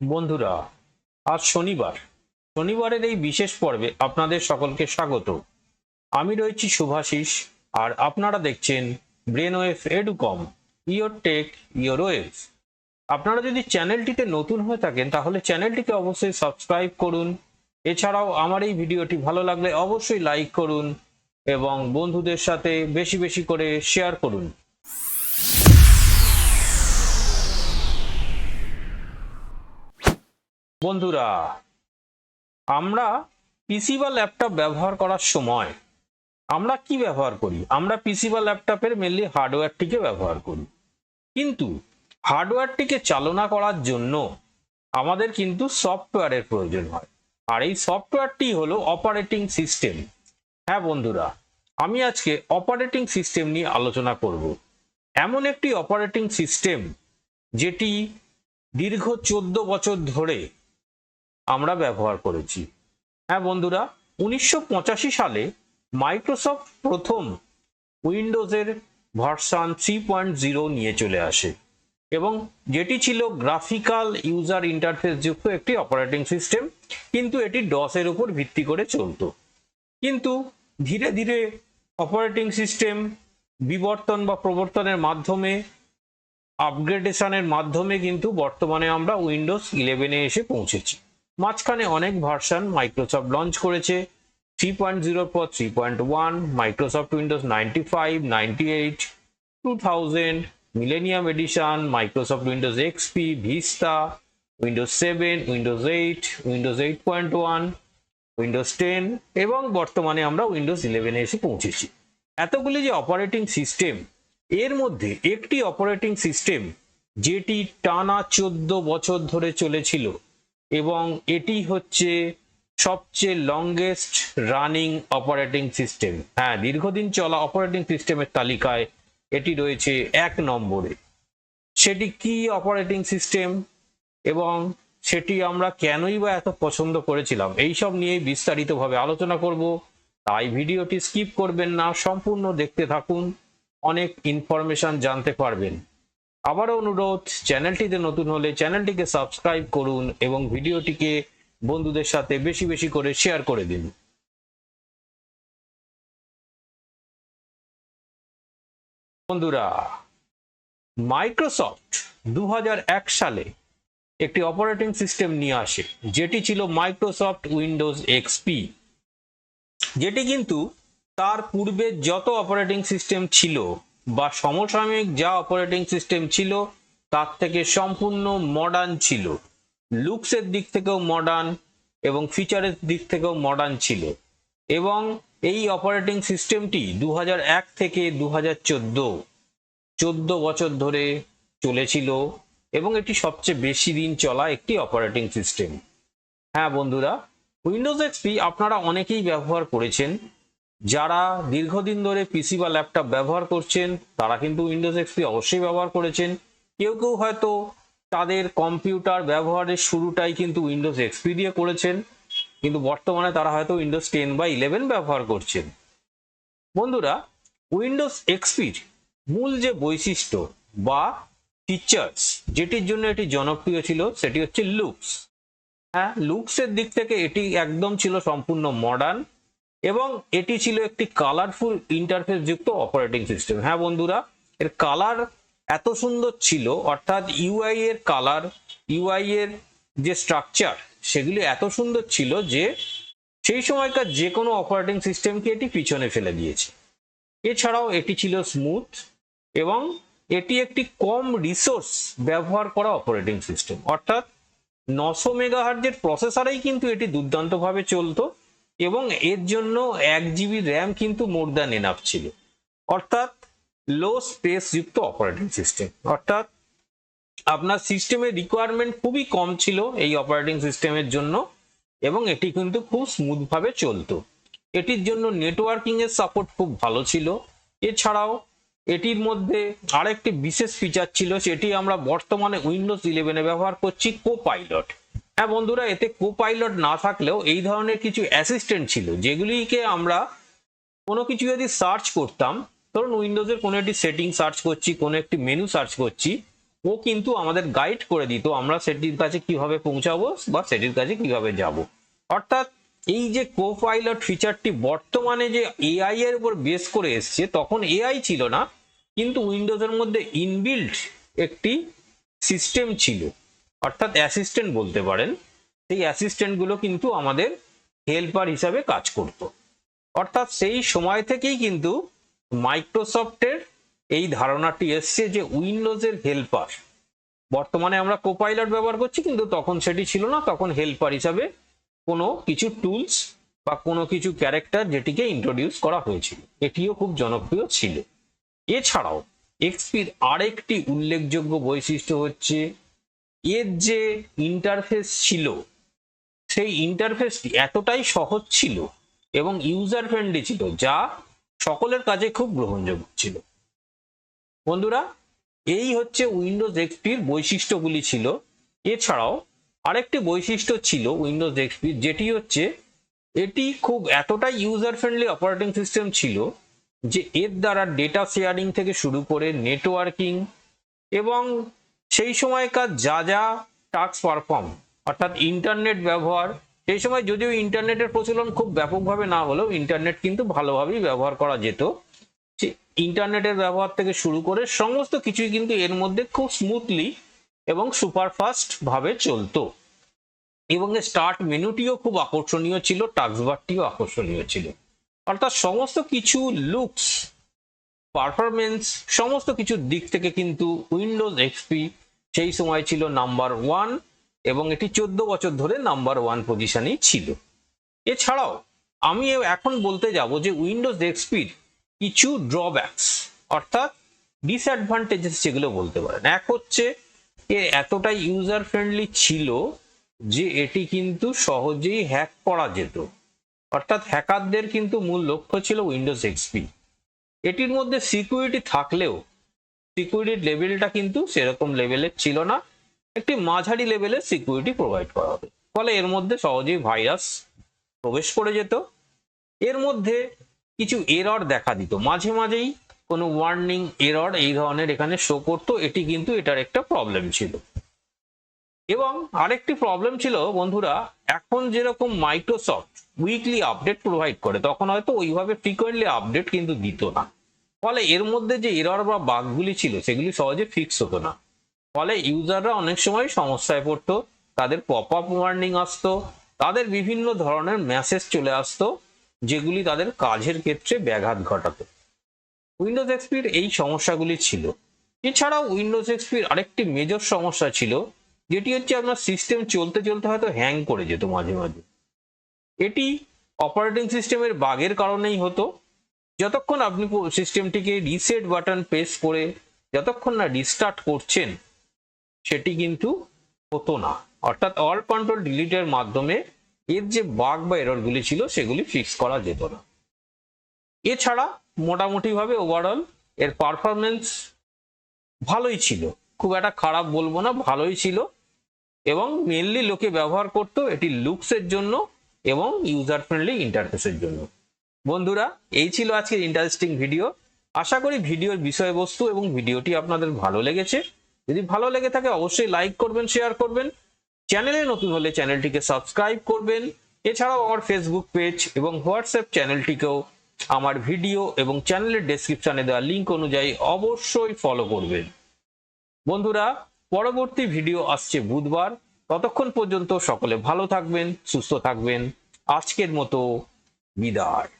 বন্ধুরা, আজ শনিবার। শনিবারের এই বিশেষ পর্বে আপনাদের সকলকে স্বাগত। আমি রয়েছি শুভাশিস, আর আপনারা দেখছেন brain wave Educom your tech your wave আপনারা যদি চ্যানেলটিতে নতুন হয়ে থাকেন, তাহলে চ্যানেলটিকে অবশ্যই সাবস্ক্রাইব করুন। এছাড়াও আমার এই ভিডিওটি ভালো লাগলে অবশ্যই লাইক করুন এবং বন্ধুদের সাথে বেশি বেশি করে শেয়ার করুন। বন্ধুরা, আমরা পিসি বা ল্যাপটপ ব্যবহার করার সময় আমরা কি ব্যবহার করি? আমরা পিসি বা ল্যাপটপের মেনলি হার্ডওয়্যারটিকে ব্যবহার করি। কিন্তু হার্ডওয়্যারটিকে চালনা করার জন্য আমাদের কিন্তু সফটওয়্যারের প্রয়োজন হয়। আর এই সফটওয়্যারটি হলো অপারেটিং সিস্টেম হ্যাঁ বন্ধুরা, আমি আজকে অপারেটিং সিস্টেম নিয়ে আলোচনা করব। এমন একটি অপারেটিং সিস্টেম যেটি দীর্ঘ চোদ্দ বছর ধরে আমরা ব্যবহার করেছি। হ্যাঁ বন্ধুরা, উনিশশো পঁচাশি সালে মাইক্রোসফট প্রথম উইন্ডোজের ভার্সান থ্রি পয়েন্ট জিরো নিয়ে চলে আসে এবং যেটি ছিল গ্রাফিক্যাল ইউজার ইন্টারফেস যুক্ত একটি অপারেটিং সিস্টেম, কিন্তু এটি ডসের উপর ভিত্তি করে চলতো। কিন্তু ধীরে ধীরে অপারেটিং সিস্টেম বিবর্তন বা প্রবর্তনের মাধ্যমে, আপগ্রেডেশনের মাধ্যমে কিন্তু বর্তমানে আমরা উইন্ডোজ ইলেভেনে এসে পৌঁছেছি। মাঝখানে অনেক ভার্সন মাইক্রোসফট লঞ্চ করেছে। থ্রি পয়েন্ট জিরোর পর three point one Microsoft Windows ninety five ninety eight two thousand millennium edition Microsoft Windows XP Vista Windows seven Windows eight Windows eight point one Windows ten এবং বর্তমানে আমরা Windows ইলেভেনে এসে পৌঁছেছি। এতগুলি যে অপারেটিং সিস্টেম এর মধ্যে একটি অপারেটিং সিস্টেম যেটি টানা চোদ্দ বছর ধরে চলেছিল এবং এটি হচ্ছে সবচেয়ে লংগেস্ট রানিং অপারেটিং সিস্টেম হ্যাঁ দীর্ঘদিন চলা অপারেটিং সিস্টেমের তালিকায় এটি রয়েছে এক নম্বরে। সেটি কি অপারেটিং সিস্টেম এবং সেটি আমরা কেনই বা এত পছন্দ করেছিলাম এইসব নিয়ে বিস্তারিতভাবে আলোচনা করব। তাই ভিডিওটি স্কিপ করবেন না, সম্পূর্ণ দেখতে থাকুন, অনেক ইনফরমেশন জানতে পারবেন। আবারও অনুরোধ, চ্যানেলটিতে নতুন হলে চ্যানেলটিকে সাবস্ক্রাইব করুন এবং ভিডিওটিকে বন্ধুদের সাথে বেশি বেশি করে শেয়ার করে দিন। বন্ধুরা, মাইক্রোসফট দু হাজার এক সালে একটি অপারেটিং সিস্টেম নিয়ে আসে, যেটি ছিল মাইক্রোসফট উইন্ডোজ এক্সপি যেটি কিন্তু তার পূর্বে যত অপারেটিং সিস্টেম ছিল বা সমসাময়িক যা অপারেটিং সিস্টেম ছিল, তার থেকে সম্পূর্ণ মডার্ন ছিল। লুকসের দিক থেকেও মডার্ন এবং ফিচারের দিক থেকেও মডার্ন ছিল। এবং এই অপারেটিং সিস্টেমটি দু থেকে দু হাজার চোদ্দ বছর ধরে চলেছিল এবং এটি সবচেয়ে বেশি দিন চলা একটি অপারেটিং সিস্টেম হ্যাঁ বন্ধুরা উইন্ডোজ এক্সপি আপনারা অনেকেই ব্যবহার করেছেন। যারা দীর্ঘদিন ধরে পিসি বা ল্যাপটপ ব্যবহার করছেন, তারা কিন্তু উইন্ডোজ এক্সপি অবশ্যই ব্যবহার করেছেন। কেউ কেউ হয়তো তাদের কম্পিউটার ব্যবহারের শুরুটাই কিন্তু উইন্ডোজ এক্সপি দিয়ে করেছেন, কিন্তু বর্তমানে তারা হয়তো উইন্ডোজ টেন বা ইলেভেন ব্যবহার করছেন। বন্ধুরা উইন্ডোজ এক্সপির মূল যে বৈশিষ্ট্য বা ফিচার্স যেটির জন্য এটি জনপ্রিয় ছিল, সেটি হচ্ছে লুকস হ্যাঁ লুকসের দিক থেকে এটি একদম ছিল সম্পূর্ণ মডার্ন এবং এটি ছিল একটি কালারফুল ইন্টারফেস যুক্ত অপারেটিং সিস্টেম হ্যাঁ বন্ধুরা, এর কালার এত সুন্দর ছিল, অর্থাৎ ইউআই এর কালার ইউআই এর যে স্ট্রাকচার সেগুলি এত সুন্দর ছিল যে সেই সময়কার যে কোনো অপারেটিং সিস্টেমকে এটি পিছনে ফেলে দিয়েছে। এছাড়াও এটি ছিল স্মুথ এবং এটি একটি কম রিসোর্স ব্যবহার করা অপারেটিং সিস্টেম অর্থাৎ নশো মেগাহার্জের প্রসেসরেই কিন্তু এটি দুর্দান্তভাবে চলতো। এবং এর জন্য এক জিবি র্যাম কিন্তু মোর দ্যান এনাফ ছিল। অর্থাৎ লো স্পেস যুক্ত অপারেটিং সিস্টেম অর্থাৎ আপনার সিস্টেমের রিকোয়ারমেন্ট খুবই কম ছিল এই অপারেটিং সিস্টেমের জন্য এবং এটি কিন্তু খুব স্মুথভাবে চলতো। এটির জন্য নেটওয়ার্কিং এর সাপোর্ট খুব ভালো ছিল। এছাড়াও এটির মধ্যে আরেকটি বিশেষ ফিচার ছিল, সেটি আমরা বর্তমানে উইন্ডোজ ইলেভেনে ব্যবহার করছি কো পাইলট হ্যাঁ বন্ধুরা, এতে কো পাইলট না থাকলেও এই ধরনের কিছু অ্যাসিস্ট্যান্ট ছিল, যেগুলিকে আমরা কোনো কিছু যদি সার্চ করতাম, ধরুন উইন্ডোজের কোনো একটি সেটিং সার্চ করছি, কোনো একটি মেনু সার্চ করছি, ও কিন্তু আমাদের গাইড করে দিত, আমরা সেটির কাছে কীভাবে পৌঁছাবো বা সেটির কাছে কীভাবে যাব। অর্থাৎ এই যে কো পাইলট ফিচারটি বর্তমানে যে এআই এর উপর বেস করে এসছে, তখন এআই ছিল না, কিন্তু উইন্ডোজের মধ্যে ইনবিল্ট একটি সিস্টেম ছিল। অর্থাৎ অ্যাসিস্ট্যান্ট বলতে পারেন, সেই অ্যাসিস্ট্যান্টগুলো কিন্তু আমাদের হেল্পার হিসাবে কাজ করত। অর্থাৎ সেই সময় থেকেই কিন্তু মাইক্রোসফটের এই ধারণাটি এসছে যে উইন্ডোজের হেল্পার বর্তমানে আমরা কোপাইলট ব্যবহার করছি কিন্তু তখন সেটি ছিল না, তখন হেল্পার হিসাবে কোনো কিছু টুলস বা কোনো কিছু ক্যারেক্টার যেটিকে ইন্ট্রোডিউস করা হয়েছিল, এটিও খুব জনপ্রিয় ছিল। এছাড়াও এক্সপির আরেকটি উল্লেখযোগ্য বৈশিষ্ট্য হচ্ছে এর যে ইন্টারফেস ছিল, সেই ইন্টারফেসটি এতটাই সহজ ছিল এবং ইউজার ফ্রেন্ডলি ছিল যা সকলের কাছে খুব গ্রহণযোগ্য ছিল। বন্ধুরা, এই হচ্ছে উইন্ডোজ এক্সপির বৈশিষ্ট্যগুলি ছিল। এছাড়াও আরেকটি বৈশিষ্ট্য ছিল উইন্ডোজ এক্সপির যেটি হচ্ছে এটি খুব এতটাই ইউজার ফ্রেন্ডলি অপারেটিং সিস্টেম ছিল যে এর দ্বারা ডেটা শেয়ারিং থেকে শুরু করে নেটওয়ার্কিং এবং সেই সময়কার যা যা টাস্ক পারফর্ম অর্থাৎ ইন্টারনেট ব্যবহার, সেই সময় যদিও ইন্টারনেটের প্রচলন খুব ব্যাপকভাবে না হলেও ইন্টারনেট কিন্তু ভালোভাবেই ব্যবহার করা যেত। ইন্টারনেটের ব্যবহার থেকে শুরু করে সমস্ত কিছুই কিন্তু এর মধ্যে খুব স্মুথলি এবং সুপারফাস্ট ভাবে চলতো। এবং স্টার্ট মেনুটিও খুব আকর্ষণীয় ছিল টাক্সবারটিও আকর্ষণীয় ছিল। অর্থাৎ সমস্ত কিছু লুকস পারফরমেন্স সমস্ত কিছুর দিক থেকে কিন্তু উইন্ডোজ এক্সপি সেই সময় ছিল নাম্বার ওয়ান এবং এটি চোদ্দ বছর ধরে নাম্বার ওয়ান পজিশনেই ছিল। এছাড়াও, আমি এখন বলতে যাব যে উইন্ডোজ এক্সপির কিছু ড্রব্যাকস অর্থাৎ ডিসঅ্যাডভান্টেজেস যেগুলো বলতে পারেন। এক হচ্ছে, এ এতটাই ইউজার ফ্রেন্ডলি ছিল যে এটি কিন্তু সহজেই হ্যাক করা যেত। অর্থাৎ হ্যাকারদের কিন্তু মূল লক্ষ্য ছিল উইন্ডোজ এক্সপি এটির মধ্যে সিকিউরিটি থাকলেও সিকিউরিটির লেভেলটা কিন্তু সেরকম লেভেলের ছিল না। একটি মাঝারি লেভেলের সিকিউরিটি প্রোভাইড করা হবে। ফলে এর মধ্যে সহজেই ভাইরাস প্রবেশ করে যেত। এর মধ্যে কিছু এরর দেখা দিত। মাঝে মাঝেই কোনো ওয়ার্নিং এরর এই ধরনের এখানে শো করতো। এটি কিন্তু এটার একটা প্রবলেম ছিল। এবং আরেকটি প্রবলেম ছিল, বন্ধুরা, এখন যেরকম মাইক্রোসফট উইকলি আপডেট প্রোভাইড করে, তখন হয়তো ওইভাবে ফ্রিকোয়েন্টলি আপডেট কিন্তু দিত না। ফলে এর মধ্যে যে এরর বা বাগগুলি ছিল, সেগুলি সহজে ফিক্স হতো না। ফলে ইউজাররা অনেক সময় সমস্যায় পড়তো, তাদের পপ আপ ওয়ার্নিং আসতো, তাদের বিভিন্ন ধরনের মেসেজ চলে আসতো, যেগুলি তাদের কাজের ক্ষেত্রে ব্যাঘাত ঘটাতো। উইন্ডোজ এক্সপির এই সমস্যাগুলি ছিল। এছাড়াও উইন্ডোজ এক্সপির আরেকটি মেজর সমস্যা ছিল, যেটি হচ্ছে আপনার সিস্টেম চলতে চলতে হয়তো হ্যাং করে যেত মাঝে মাঝে। এটি অপারেটিং সিস্টেমের বাগের কারণেই হতো। যতক্ষণ আপনি সিস্টেমটিকে রিসেট বাটন প্রেস করে যতক্ষণ না রিস্টার্ট করছেন, সেটি কিন্তু হতো না। অর্থাৎ অল কন্ট্রোল ডিলিটের মাধ্যমে এর যে বাগ বা এররগুলি ছিল, সেগুলি ফিক্স করা যেত না। এছাড়া মোটামুটিভাবে ওভারঅল এর পারফরমেন্স ভালোই ছিল। খুব একটা খারাপ বলব না, ভালোই ছিল। এবং মেনলি লোকে ব্যবহার করতো এটি লুকসের জন্য এবং ইউজার ফ্রেন্ডলি ইন্টারফেসের জন্য। বন্ধুরা, এই ছিল আজকের ইন্টারেস্টিং ভিডিও আশা করি ভিডিওর বিষয়বস্তু এবং ভিডিওটি আপনাদের ভালো লেগেছে। যদি ভালো লেগে থাকে, অবশ্যই লাইক করবেন শেয়ার করবেন। চ্যানেলে নতুন হলে চ্যানেলটিকে সাবস্ক্রাইব করবেন। এছাড়াও আমার ফেসবুক পেজ এবং হোয়াটসঅ্যাপ চ্যানেলটিকেও আমার ভিডিও এবং চ্যানেলের ডেসক্রিপশনে দেওয়া লিঙ্ক অনুযায়ী অবশ্যই ফলো করবেন। বন্ধুরা, পরবর্তী ভিডিও আসছে বুধবার। ততক্ষণ পর্যন্ত সকলে ভালো থাকবেন সুস্থ থাকবেন। আজকের মতো বিদায়।